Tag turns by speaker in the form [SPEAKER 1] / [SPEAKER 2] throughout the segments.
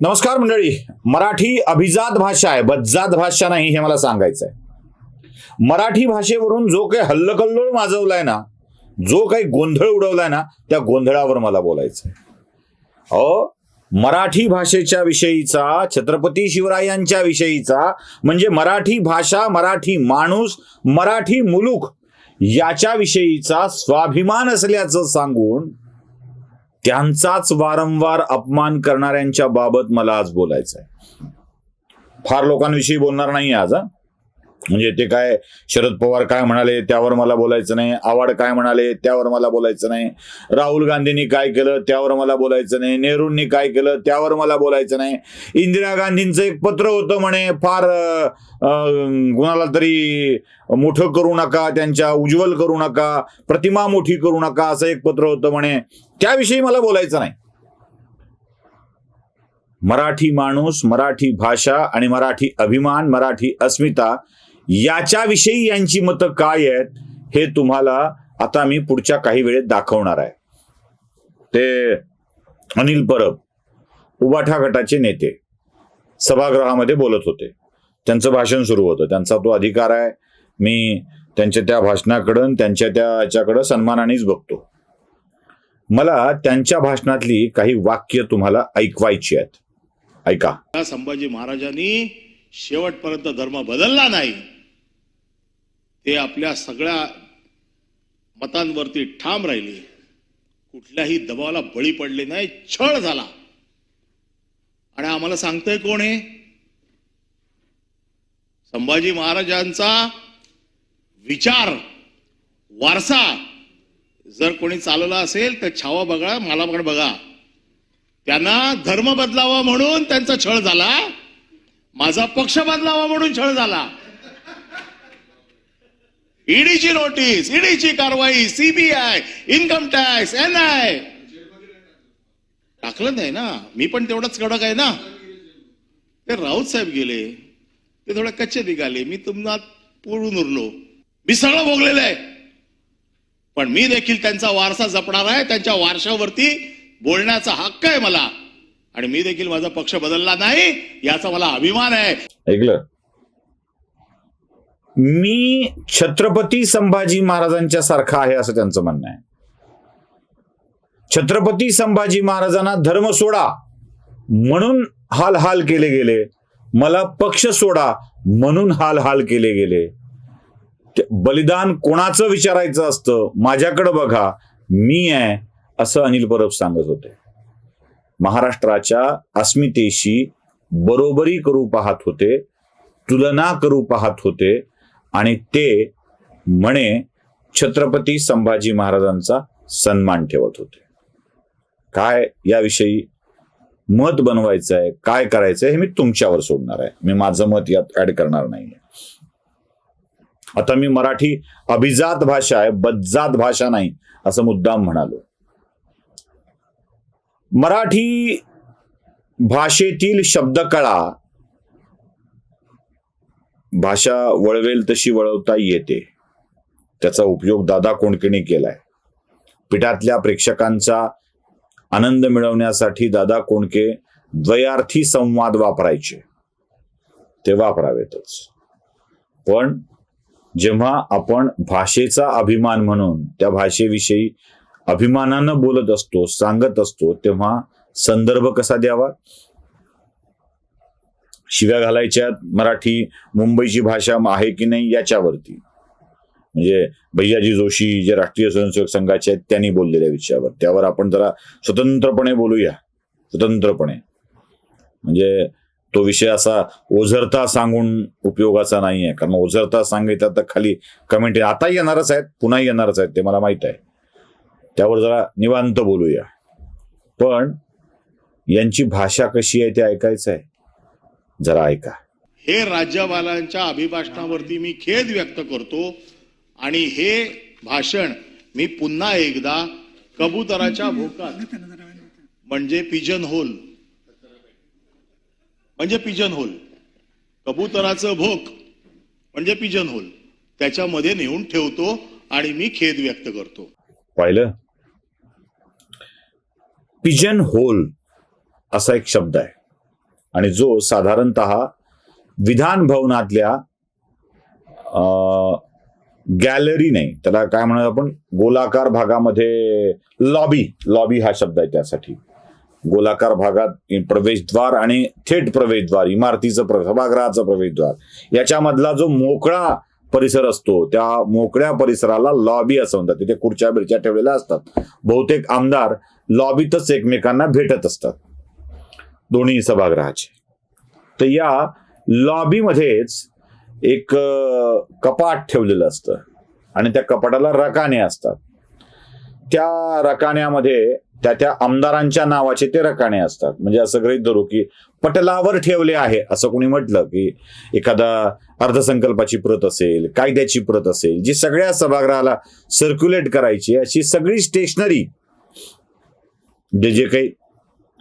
[SPEAKER 1] नमस्कार मंडळी मराठी अभिजात भाषा आहे बज्जात भाषा नाही हे मला सांगायचं आहे मराठी भाषेवरून जो काही हल्लकल्लोळ माजवलाय ना जो काही गोंधळ उडवलाय ना त्या गोंधळावर मला बोलायचं अ मराठी भाषेच्या विषयीचा छत्रपती शिवरायांच्या विषयीचा म्हणजे मराठी भाषा मराठी माणूस मराठी मुलूक याच्या विषयीचा स्वाभिमान असल्याचं सांगून त्यांचाच वारंवार अपमान करणाऱ्यांच्या बाबत मला आज बोलायचं आहे फार लोकांविषयी बोलणार नाही आज हा. म्हणजे ते काय शरद पवार काय म्हणाले त्यावर मला बोलायचं नाही. आवाड काय म्हणाले त्यावर मला बोलायचं नाही. राहुल गांधींनी काय केलं त्यावर मला बोलायचं नाही. नेहरूंनी काय केलं त्यावर मला बोलायचं नाही. इंदिरा गांधींचं एक पत्र होतं म्हणे फार अं, कुणाला तरी मोठं करू नका त्यांच्या उज्ज्वल करू नका प्रतिमा मोठी करू नका असं एक पत्र होतं म्हणे. त्याविषयी मला बोलायचं नाही. मराठी माणूस मराठी भाषा आणि मराठी अभिमान मराठी अस्मिता याच्याविषयी यांची मतं काय आहेत हे तुम्हाला आता मी पुढच्या काही वेळेत दाखवणार आहे. ते अनिल परब उबाठा गटाचे नेते सभागृहामध्ये बोलत होते. त्यांचं भाषण सुरू होतं. त्यांचा तो अधिकार आहे. मी त्यांच्या त्या भाषणाकडं त्यांच्या त्या याच्याकडं सन्मानानेच बघतो. मला त्यांच्या भाषणातली काही वाक्य तुम्हाला ऐकवायची आहेत. ऐका.
[SPEAKER 2] संभाजी महाराजांनी शेवटपर्यंत धर्म बदलला नाही ते आपल्या सगळ्या मतांवरती ठाम राहिले. कुठल्याही दबावाला बळी पडले नाही छळ झाला. आणि आम्हाला सांगतोय कोण हे? संभाजी महाराजांचा विचार वारसा. जर कोणी चालवला असेल तर छावा बघा मला बघा. त्यांना धर्म बदलावा म्हणून त्यांचा छळ झाला. माझा पक्ष बदलावा म्हणून छळ झाला. ईडीची नोटीस ईडीची कारवाई CBI income tax N I टाकलं नाही ना. मी पण तेवढाच कडक आहे ना. ते राऊत साहेब गेले. ते थोडे कच्चे निघाले. मी तुम्हाला पुरून उरलो. मी सगळं भोगलेलं आहे. पण मी देखील त्यांचा वारसा जपणार आहे. त्यांच्या वारशावरती बोलण्याचा हक्क आहे मला. आणि मी देखील माझा पक्ष बदलला नाही याचा मला अभिमान आहे.
[SPEAKER 1] ऐकलं? मी छत्रपती संभाजी महाराजांच्या सारखा आहे असं त्यांचं म्हणणं आहे. छत्रपती संभाजी महाराजांना धर्म सोडा म्हणून हाल हाल केले गेले. मला पक्ष सोडा म्हणून हाल हाल केले गेले. ते बलिदान कोणाचं विचारायचं असतं? माझ्याकडं बघा मी आहे असं अनिल परब सांगत होते. महाराष्ट्राच्या अस्मितेशी बरोबरी करू पाहत होते तुलना करू पाहत होते आणि ते म्हणे छत्रपती संभाजी महाराजांचा सन्मान ठेवत होते. काय याविषयी मत बनवायचं आहे काय करायचं हे मी तुमच्यावर सोडणार आहे. मी माझं मत यात ऍड करणार नाही आता मी मराठी अभिजात भाषा आहे बज्जात भाषा नाही असं मुद्दाम म्हणालो. मराठी भाषेतील शब्दकळा भाषा वळवेल तशी वळवता येते. त्याचा उपयोग दादा कोंडकेने केलाय. पिठातल्या प्रेक्षकांचा आनंद मिळवण्यासाठी दादा कोंडके द्वयार्थी संवाद वापरायचे. ते वापरावेतच. पण जेव्हा आपण भाषेचा अभिमान म्हणून त्या भाषेविषयी अभिमानानं बोलत असतो सांगत असतो तेव्हा संदर्भ कसा द्यावा? शिव्या घालायच्या मराठी मुंबईची भाषा आहे की नाही याच्यावरती. म्हणजे भैयाजी जोशी जे राष्ट्रीय स्वयंसेवक संघाचे आहेत त्यांनी बोललेल्या विषयावर. त्यावर आपण जरा स्वतंत्रपणे बोलूया. स्वतंत्रपणे. म्हणजे तो विषय असा ओझरता सांगून उपयोगाचा नाही आहे कारण ओझरता सांगितलं तर खाली कमेंट आता येणारच आहेत पुन्हा येणारच आहेत ते मला माहीत आहे. त्यावर जरा निवांत बोलूया. पण यांची भाषा कशी आहे ते ऐकायचं आहे जरा ऐका.
[SPEAKER 2] हे राज्यपालांच्या अभिभाषणावरती मी खेद व्यक्त करतो आणि हे भाषण मी पुन्हा एकदा कबुतराच्या भोकात म्हणजे पिजन होल. म्हणजे पिजन होल. कबुतराचं भोक म्हणजे पिजन होल. त्याच्यामध्ये नेऊन ठेवतो आणि मी खेद व्यक्त करतो.
[SPEAKER 1] पाहिलं? पिजन होल असा एक शब्द आहे. आणि जो साधारणत विधान भवनातल्या गॅलरी नाही त्याला काय म्हणत आपण? गोलाकार भागामध्ये लॉबी लॉबी हा शब्द आहे त्यासाठी. गोलाकार भागात प्रवेशद्वार आणि थेट प्रवेशद्वार इमारतीचं प्र- सभागृहाचं प्रवेशद्वार. याच्यामधला जो मोकळा परिसर असतो. त्या मोकळ्या परिसराला लॉबी असं म्हणतात. तिथे खुर्च्या बिरच्या ठेवलेल्या असतात. बहुतेक आमदार लॉबीतच एकमेकांना भेटत असतात. दोन्ही सभागृहाचे. तर या लॉबीमध्येच एक कपाट ठेवलेलं असतं. आणि त्या कपाटाला रकाने असतात. त्या रकान्यामध्ये त्या त्या आमदारांच्या नावाचे ते रकाणे असतात. म्हणजे असं गृहित धरू की पटलावर ठेवले आहे असं कोणी म्हटलं की एखादा अर्थसंकल्पाची प्रत असेल कायद्याची प्रत असेल जी सगळ्या सभागृहाला सर्क्युलेट करायची अशी सगळी स्टेशनरी जे जे काही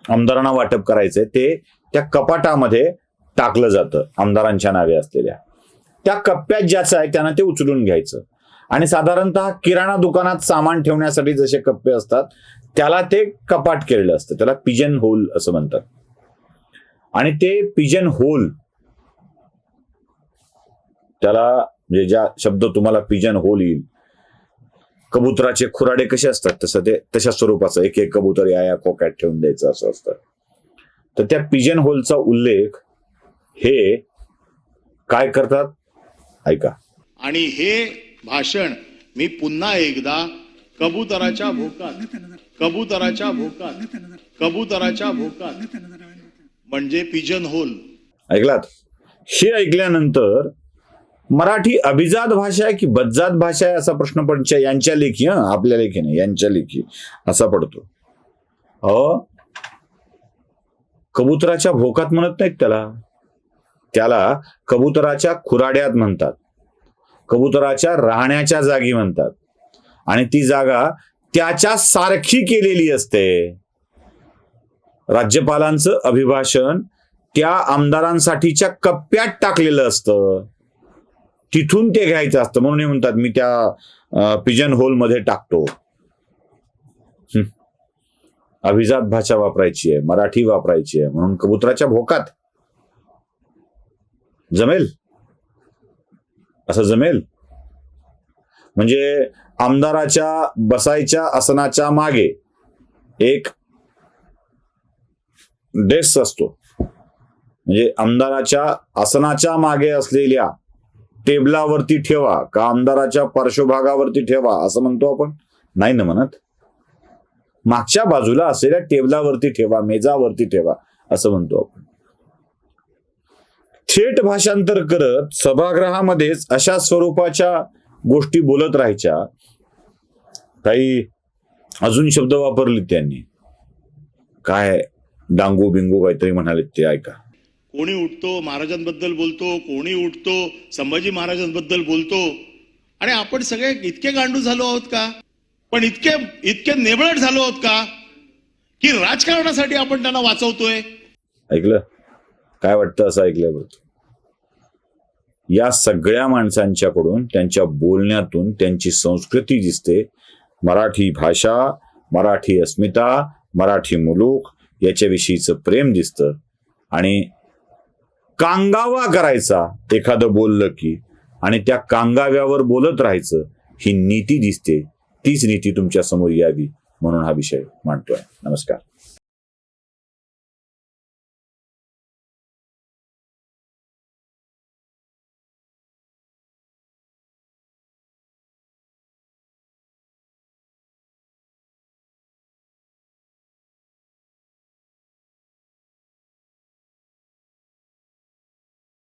[SPEAKER 1] आमदारांना वाटप करायचंय ते त्या कपाटामध्ये टाकलं जातं आमदारांच्या नावे असलेल्या. त्या कप्प्यात ज्याचं आहे त्यांना ते उचलून घ्यायचं. आणि साधारणतः किराणा दुकानात सामान ठेवण्यासाठी जसे कप्पे असतात त्याला ते कपाट केलेलं असतं. त्याला पिजन होल असं म्हणतात. आणि ते पिजन होल त्याला म्हणजे ज्या शब्द तुम्हाला पिजन होल येईल कबुतराचे खुराडे कसे असतात तसं ते तशा स्वरूपाचं एक एक कबूतर या या खोक्यात ठेवून द्यायचं असं असतं. तर त्या पिजन होलचा उल्लेख हे काय करतात? ऐका.
[SPEAKER 2] आणि हे भाषण. मी पुन्हा एकदा कबुतराच्या भोकात कबुतराच्या भोकात कबुतराच्या भोकात म्हणजे पिजन होल
[SPEAKER 1] ऐकलात? हे ऐकल्यानंतर मराठी अभिजात भाषा आहे की बज्जात भाषा आहे असा प्रश्न पडच्या यांच्या लेखी हं आपल्या लेखी नाही यांच्या लेखी असा पडतो. अ कबुतराच्या भोकात म्हणत नाहीत त्याला. त्याला कबुतराच्या खुराड्यात म्हणतात. कबुतराच्या राहण्याच्या जागी म्हणतात. आणि ती जागा त्याच्या सारखी केलेली असते. राज्यपालांचं अभिभाषण त्या आमदारांसाठीच्या कप्प्यात टाकलेलं असतं. तिथून ते घ्यायचं असतं. म्हणून म्हणतात मी त्या पिजन होलमध्ये टाकतो. अभिजात भाषा वापरायची आहे मराठी वापरायची आहे म्हणून कबुतराच्या भोकात. जमेल? असं जमेल? म्हणजे आमदाराच्या बसायच्या आसनाच्या मागे एक डेस्क असतो. म्हणजे आमदाराच्या आसनाच्या मागे असलेल्या टेबलावरती ठेवा का आमदाराच्या पार्श्वभागावरती ठेवा असं म्हणतो आपण? नाही ना म्हणत. मागच्या बाजूला असलेल्या टेबलावरती ठेवा मेजावरती ठेवा असं म्हणतो आपण. थेट भाषांतर करत सभागृहामध्येच अशा स्वरूपाच्या गोष्टी बोलत राहायच्या. काही अजून शब्द वापरले त्यांनी. काय डांगू बिंगू काहीतरी म्हणाले ते ऐका.
[SPEAKER 2] कोणी उठतो महाराजांबद्दल बोलतो कोणी उठतो संभाजी महाराजांबद्दल बोलतो. आणि आपण सगळे इतके गांडू झालो आहोत का? पण इतके इतके नेबळट झालो आहोत का? की राजकारणासाठी आपण त्यांना वाचवतोय.
[SPEAKER 1] ऐकलं? काय वाटतं असं ऐकल्यावर या सगळ्या माणसांच्याकडून त्यांच्या बोलण्यातून त्यांची संस्कृती दिसते. मराठी भाषा मराठी अस्मिता मराठी मुलूक याच्याविषयीचं प्रेम दिसतं. आणि कांगावा करायचा एखादं बोललं की आणि त्या कांगाव्यावर बोलत राहायचं ही नीती दिसते. तीच नीती तुमच्यासमोर यावी म्हणून हा विषय मांडतोय. नमस्कार.